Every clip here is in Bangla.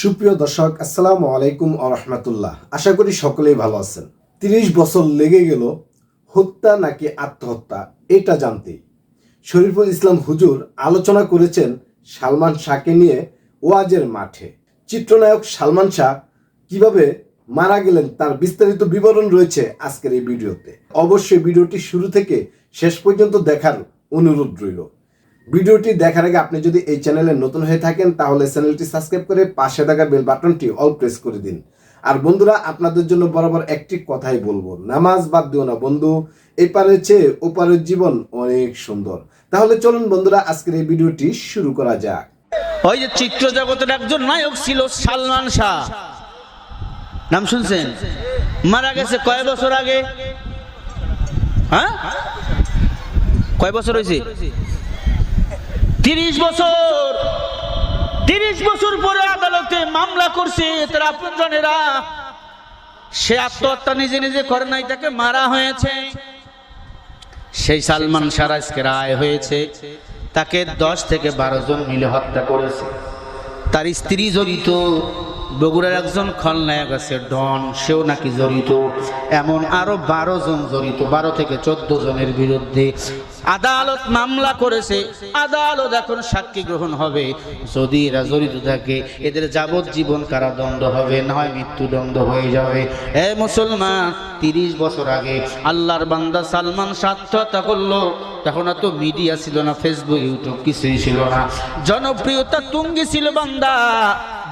সুপ্রিয় দর্শক, আসসালামু আলাইকুম আ রহমতুল্লাহ। আশা করি সকলেই ভালো আছেন। তিরিশ বছর লেগে গেল, হত্যা নাকি আত্মহত্যা, এটা জানতে। শরীফুল ইসলাম হুজুর আলোচনা করেছেন সালমান শাহকে নিয়ে ওয়াজের মাঠে। চিত্রনায়ক সালমান শাহ কীভাবে মারা গেলেন তার বিস্তারিত বিবরণ রয়েছে আজকের এই ভিডিওতে। অবশ্যই ভিডিওটি শুরু থেকে শেষ পর্যন্ত দেখার অনুরোধ রইল। ভিডিওটি দেখার আগে আপনি যদি এই চ্যানেলে নতুন হয়ে থাকেন, তাহলে চ্যানেলটি সাবস্ক্রাইব করে পাশে থাকা বেল বাটনটি অল প্রেস করে দিন। আর বন্ধুরা, আপনাদের জন্য বরাবর একটি কথাই বলব, নামাজ বাদ দিও না বন্ধু এপারের চেয়ে ওপারের জীবন অনেক সুন্দর। তাহলে চলুন বন্ধুরা, আজকের এই ভিডিওটি শুরু করা যাক। ওই যে চিত্র জগতের একজন নায়ক ছিল সালমান শাহ। নাম শুনছেন? মারা গেছে কয় বছর আগে? হ্যাঁ? কয় বছর হয়েছে? তিরিশ বছর তিরিশ বছর পরে আদালতে মামলা করছে তার আপনজনেরা সে আত্মহত্যা নিজে নিজে করে নাই, তাকে মারা হয়েছে। সেই সালমান সারাজকে রায় হয়েছে, তাকে দশ থেকে বারো জন মিলে হত্যা করেছে। তার স্ত্রী জড়িত বগুড়ার একজন খলনায়ক আছে, ডন, সেও নাকি জড়িত। এমন আরও বারো জন জড়িত, বারো থেকে চোদ্দ জনের বিরুদ্ধে আদালত মামলা করেছে। আদালত এখন সাক্ষী গ্রহণ হবে। যদি এরা জড়িত থাকে, এদের যাবজ্জীবন কারাদণ্ড হবে, না হয় মৃত্যুদণ্ড হয়ে যাবে। এ মুসলমান, তিরিশ বছর আগে আল্লাহর বান্দা সালমান সার্থতা করল। তখন এত মিডিয়া ছিল না, ফেসবুক, ইউটিউব, কিছুই ছিল না। জনপ্রিয়তা তুঙ্গি ছিল বান্দা।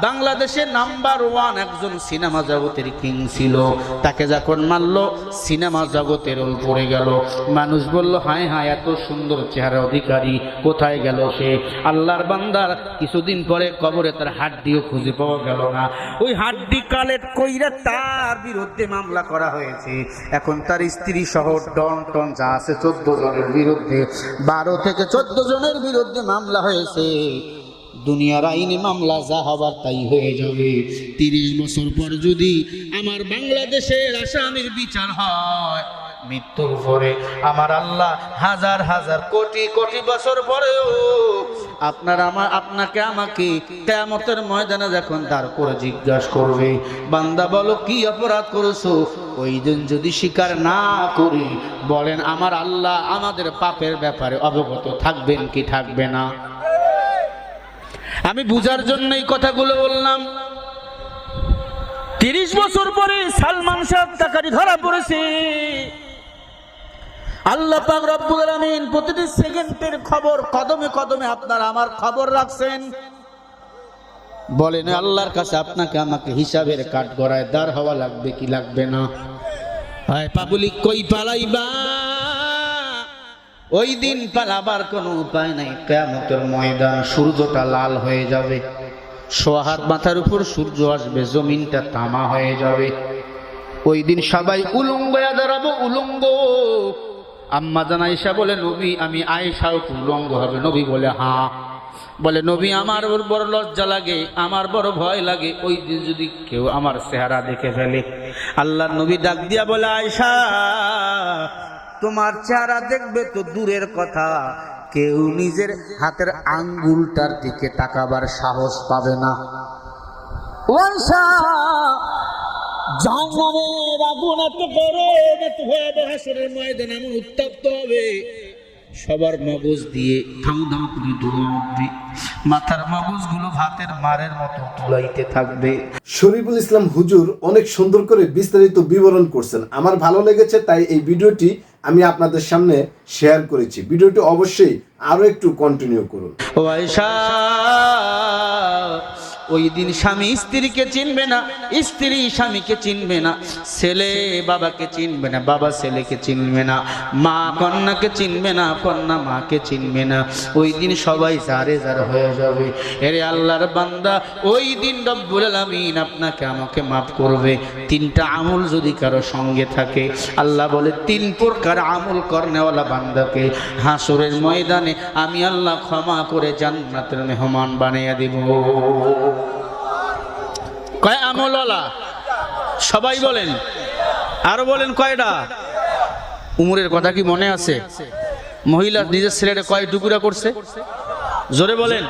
বাংলাদেশের নাম্বার ওয়ান একজন সিনেমা জগতের কিং ছিল। তাকে যখন মারলো, সিনেমা জগতের ওল পড়ে গেল। মানুষ বলল, হায় হায়, এত সুন্দর চেহারা অধিকারী, কোথায় গেল সে? আল্লাহর বান্দার কিছুদিন পরে কবরে তার হাড্ডিও খুঁজে পাওয়া গেল না। ওই হাড্ডি কালেক্ট কইরা তার বিরুদ্ধে মামলা করা হয়েছে। এখন তার স্ত্রী সহ ডন টন যা আছে, চোদ্দ জনের বিরুদ্ধে, বারো থেকে চোদ্দ জনের বিরুদ্ধে মামলা হয়েছে। দুনিয়ার আইনে মামলা যা হবার তাই হয়ে যাবে। তিরিশ বছর পর যদি আমার বাংলাদেশের আসামির বিচার হয়, মৃত্যুর পরে আমার আল্লাহ হাজার হাজার কোটি কোটি বছর পরেও আপনার আমার আপনাকে আমাকে কেমতের ময়দানে যখন দাঁড় করে জিজ্ঞাসা করবে, বান্দা বলো, কি অপরাধ করেছ? ওই দিন যদি স্বীকার না করি বলেন, আমার আল্লাহ আমাদের পাপের ব্যাপারে অবগত থাকবেন কি থাকবে না? আমি বুঝার জন্য এই কথাগুলো বললাম। তিরিশ বছর পরে সালমান শাহ টাকারি ধরা পড়েছে। আল্লাহ রব্বুল আলামিন প্রতিটি সেকেন্ডের খবর কদমে কদমে আপনার আমার খবর রাখছেন। বলেন আল্লাহর কাছে আপনাকে আমাকে হিসাবের কাঠ গড়ায় দাঁড় হওয়া লাগবে কি লাগবে না? হয় পাবলিক কই পালাইবা? ওই দিন পালাবার কোনো উপায় নাই। কেমতের ময়দান সূর্যটা লাল হয়ে যাবে। সোহাত মাথার উপর সূর্য আসবে, জমিনটা তামা হয়ে যাবে। ওই দিন সবাই উলঙ্গ দাঁড়াবো উলঙ্গ। আম্মা জান আয়েশা বলে, নবী, আমি আয়েশাও কি উলঙ্গ হবে। নবী বলে, হা। বলে, নবী, আমার ওর বড় লজ্জা লাগে, আমার বড় ভয় লাগে। ওই দিন যদি কেউ আমার চেহারা দেখে ফেলে। আল্লাহ নবী ডাক দিয়া বলে, আয়েশা তোমার চেহারা দেখবে তো দূরের কথা। কেউ নিজের হাতের আঙ্গুলটার দিকে তাকাবার সাহস পাবে না। জাহান্নামের আগুন এত গরম এত ভয়াবহ হাসরের ময়দান এমন উত্তপ্ত হবে। সবার মগজ দিয়ে ধাউ ধাউ করে ধোঁয়া উঠবে। মাথার মগজগুলো ভাতের মারের মতো তুলাইতে থাকবে। শরীফুল ইসলাম হুজুর অনেক সুন্দর করে বিস্তারিত বিবরণ করছেন। আমার ভালো লেগেছে তাই এই ভিডিওটি আমি আপনাদের সামনে শেয়ার করেছি। ভিডিওটি অবশ্যই আরও একটু কন্টিনিউ করুন। ওই দিন স্বামী স্ত্রীকে চিনবে না, স্ত্রী স্বামীকে চিনবে না, ছেলে বাবাকে চিনবে না, বাবা ছেলেকে চিনবে না, মা কন্যাকে চিনবে না, কন্যা মাকে চিনবে না। ওই দিন সবাই জারে জার হয়ে যাবে। এরে আল্লাহর বান্দা, ওই দিন রব্বুল আলামিন আপনাকে আমাকে মাফ করবে। তিনটা আমল যদি কারও সঙ্গে থাকে, আল্লাহ বলে, তিন প্রকার আমল করনেওয়ালা বান্দাকে, হাসুরের ময়দানে আমি আল্লাহ ক্ষমা করে জান্নাতের মেহমান বানিয়ে দিব। কয় আমলওয়ালা? সবাই বলেন। আরও বলেন কয়টা? উমরের কথা কি মনে আছে? মহিলা নিজের ছেলেটা কয় টুকুরা করছে? জোরে বলেন।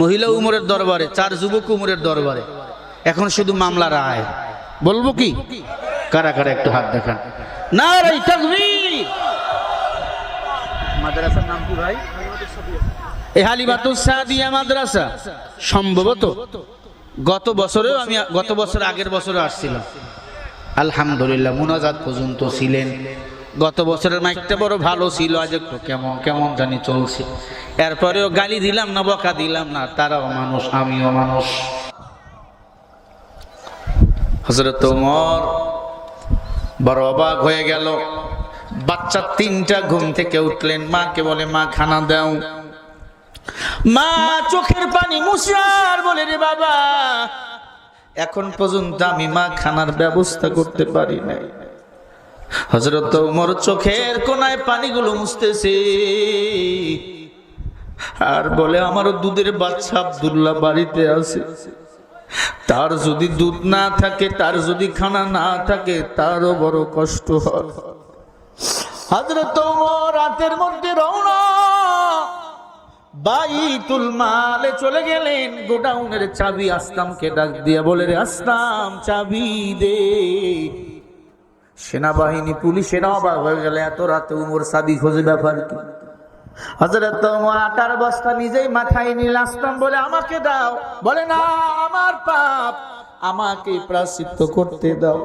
মহিলা উমরের দরবারে চার যুবক উমরের দরবারে। এখন শুধু মামলা রায়। বলব কি? কারা কারা একটু হাত দেখান। না তাকবীর। মাদ্রাসার নাম কি ভাই? এ হালিমাতুস সাদিয়া মাদ্রাসা। সম্ভবত গত বছরেও আমি গত বছর আগের বছরে আসছিলাম। আলহামদুলিল্লাহ, মুনাজাত পর্যন্ত ছিলেন। গত বছরের মাইকটা বড় ভালো ছিল, আজ একটু কেমন কেমন জানি চলছে। এরপরেও গালি দিলাম না, বকা দিলাম না, তারাও মানুষ, আমিও মানুষ। হজরত ওমর বড় অবাক হয়ে গেল। বাচ্চা তিনটা ঘুম থেকে উঠলেন, মাকে বলে, মা, খানা দাও। মা চোখের পানি মুসার বলে রে বাবা। এখন পর্যন্ত আমি মা খানার ব্যবস্থা করতে পারি নাই। হজরত উমর চোখের কোনায় পানিগুলো মুছতেছে। আর বলে, আমার দুধের বাচ্চা আব্দুল্লাহ বাড়িতে আছে। তার যদি দুধ না থাকে, তার যদি খানা না থাকে, তারও বড় কষ্ট হয়। হজরত উমর রাতের মধ্যে রওনা বাইতুল মালে চলে গেলেন, গোডাউনের চাবি আসলামকে ডাক দিয়ে বলে, রে আসলাম, চাবি দে। সেনাবাহিনী পুলিশেরা অবাক হয়ে গেলে, এত রাতে উমর চাবি খোঁজে ব্যাপার কি? হজরত উমর আটার বস্তা নিজেই মাথায় নিল, আসলাম বলে, আমাকে দাও। বলে, না, আমার পাপ। আমাকে প্রাশ্চিত্য করতে দাও।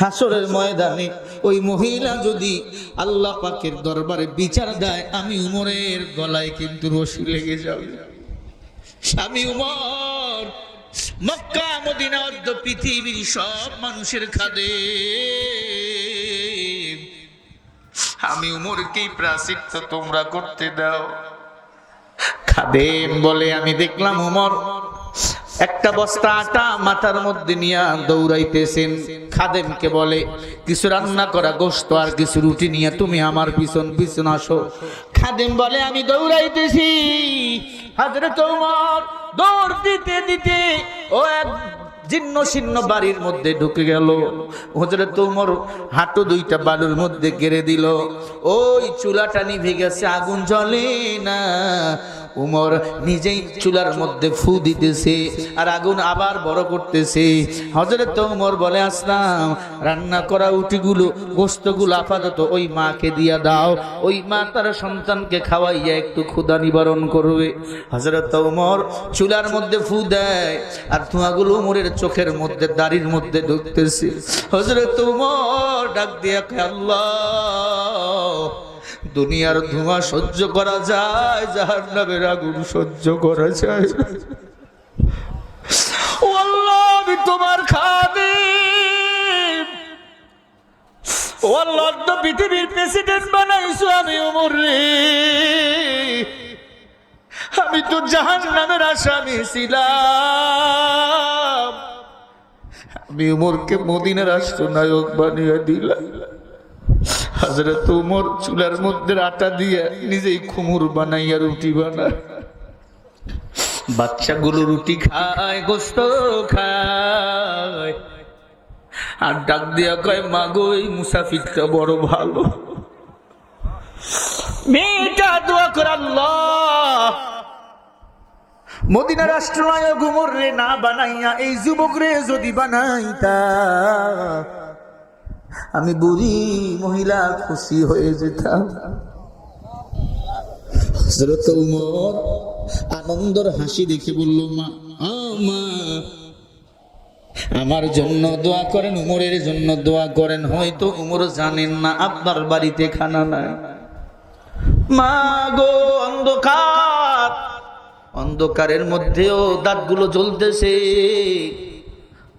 হাসরের ময়দানে ওই মহিলা যদি আল্লাহ পাকের দরবারে বিচার দেয়, আমি উমরের গলায় কিন্তু রশি লেগে যাবে। স্বামী উমর, মক্কা, মদিনা, অর্ধ পৃথিবীর সব মানুষের খাদে। আমি উমরকেই প্রাচিত্য তোমরা করতে দাও। খাদেম বলে, আমি দেখলাম উমর একটা বস্তা আটা মাথার মধ্যে নিয়ে দৌড়াইতেছেন। খাদেমকে বলে, কিছু রান্না করা গোস্ত আর কিছু রুটি নিয়ে তুমি আমার পিছন পিছন আসো। খাদেম বলে, আমি দৌড়াইতেছি। হাজরত উমর দৌড় দিতে দিতে ও এক জীর্ণ শীর্ণ বাড়ির মধ্যে ঢুকে গেল। হজরত উমর হাঁটু দুইটা বালুর মধ্যে গেড়ে দিল। ওই চুলাটা নিভে গেছে, আগুন জ্বলে না। উমর নিজেই চুলার মধ্যে ফু দিতেছে আর আগুন আবার বড় করতেছে। হজরত উমর বলে, আসলাম, রান্না করা উটিগুলো গোস্তগুলো আপাতত ওই মাকে দিয়া দাও। ওই মা তার সন্তানকে খাওয়াইয়া একটু ক্ষুধা নিবারণ করবে। হজরত উমর চুলার মধ্যে ফু দেয় আর ধোঁয়াগুলো উমরের চোখের মধ্যে, দাড়ির মধ্যে ঢুকতেছে। হজরত উমর ডাক দিয়া আল্লাহ দুনিয়ার ধোঁয়া সহ্য করা যায় যাহার নামের আগুন সহ্য করা যায়। ও আমি তোমার খাবে ও পৃথিবীর প্রেসিডেন্ট বানাইছো আমি, ওমর রে। আমি তো জাহান নামের আসামি ছিলাম। আমি উমরকে মদিনার রাষ্ট্রনায়ক বানিয়ে দিলাম। হাজরত উমর চুলার মধ্যে আটা দিয়ে নিজেই খুমুর বানাইয়া রুটি বানায়। বাচ্চাগুলো রুটি খায়, গোস্ত খায়। আর ডাক দিয়া কয়, মাগো, এই মুসাফিরটা বড় ভালো। মেয়েটা দোয়া করে, আল্লাহ মদিনা রাষ্ট্রনায়ক উমর রে না বানাইয়া এই যুবক রে যদি বানাইতা আমি বুড়ি মহিলা খুশি হয়ে যেতাম। আনন্দর হাসি দেখে বলল, মা মা, আমার জন্য দোয়া করেন, উমরের জন্য দোয়া করেন। হয়তো উমর জানেন না আপনার বাড়িতে খানা নাই। মা গো, অন্ধকার, অন্ধকারের মধ্যেও দাঁতগুলো জ্বলতেছে।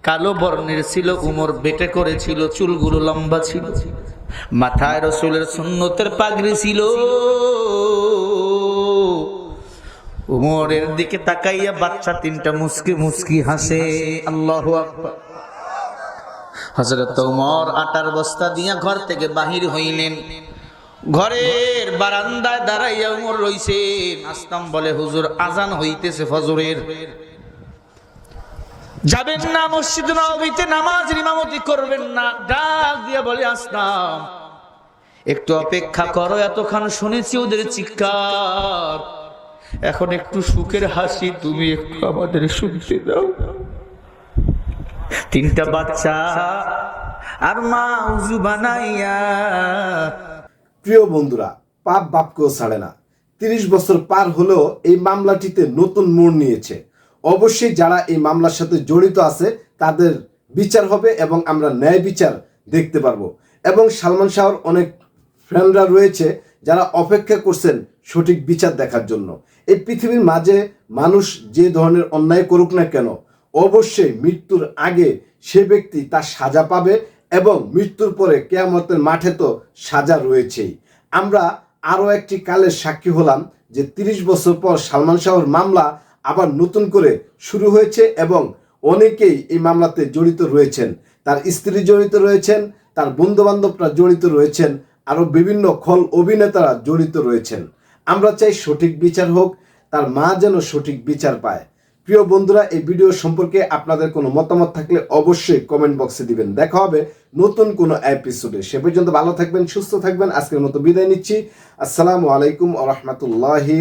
কালো বর্ণের ছিল, উমর বেটে করেছিল, চুলগুলো লম্বা ছিল। মাথায় রসুলের সুন্নতের পাগড়ি ছিল। উমরের দিকে তাকাইয়া বাচ্চা তিনটা মুসকি মুসকি হাসে, আল্লাহ হজরত উমর আটার বস্তা দিয়া ঘর থেকে বাহির হইলেন। ঘরের বারান্দায় দাঁড়াইয়া উমর রইছেন আসতাম বলে, হুজুর, আজান হইতেছে ফজরের। যাবেন না মসজিদ নবীতে নামাজ ইমামতি করবেন না। ডাক দিয়ে বলে আসতাম একটু অপেক্ষা করো, এতক্ষণ শুনেছি ওদের চিৎকার। এখন একটু সুখের হাসি, তুমি একটু আমাদের শুনতে দাও। তিনটা বাচ্চা আর মা উজু বানাইয়া। প্রিয় বন্ধুরা, পাপ বাপকেও ছাড়ে না। তিরিশ বছর পার হলেও এই মামলাটিতে নতুন মোড় নিয়েছে। অবশ্যই যারা এই মামলার সাথে জড়িত আছে, তাদের বিচার হবে এবং আমরা ন্যায় বিচার দেখতে পারব। এবং সালমান শাহর অনেক ফ্রেন্ডরা রয়েছে যারা অপেক্ষা করছেন সঠিক বিচার দেখার জন্য। এই পৃথিবীর মাঝে মানুষ যে ধরনের অন্যায় করুক না কেন, অবশ্যই মৃত্যুর আগে সে ব্যক্তি তার সাজা পাবে এবং মৃত্যুর পরে কেয়ামতের মাঠে তো সাজা রয়েছেই। আমরা আরও একটি কালের সাক্ষী হলাম যে তিরিশ বছর পর সালমান শাহর মামলা আবার নতুন করে শুরু হয়েছে এবং অনেকেই এই মামলাতে জড়িত রয়েছেন। তার স্ত্রী জড়িত রয়েছেন, তার বন্ধু বান্ধবরা জড়িত রয়েছেন, আরও বিভিন্ন খল অভিনেতারা জড়িত রয়েছেন। আমরা চাই সঠিক বিচার হোক, তার মা যেন সঠিক বিচার পায়। প্রিয় বন্ধুরা, এই ভিডিও সম্পর্কে আপনাদের কোনো মতামত থাকলে অবশ্যই কমেন্ট বক্সে দিবেন। দেখা হবে নতুন কোনো এপিসোডে সে পর্যন্ত ভালো থাকবেন, সুস্থ থাকবেন। আজকের মতো বিদায় নিচ্ছি। আসসালামু আলাইকুম আ রহমতুল্লাহি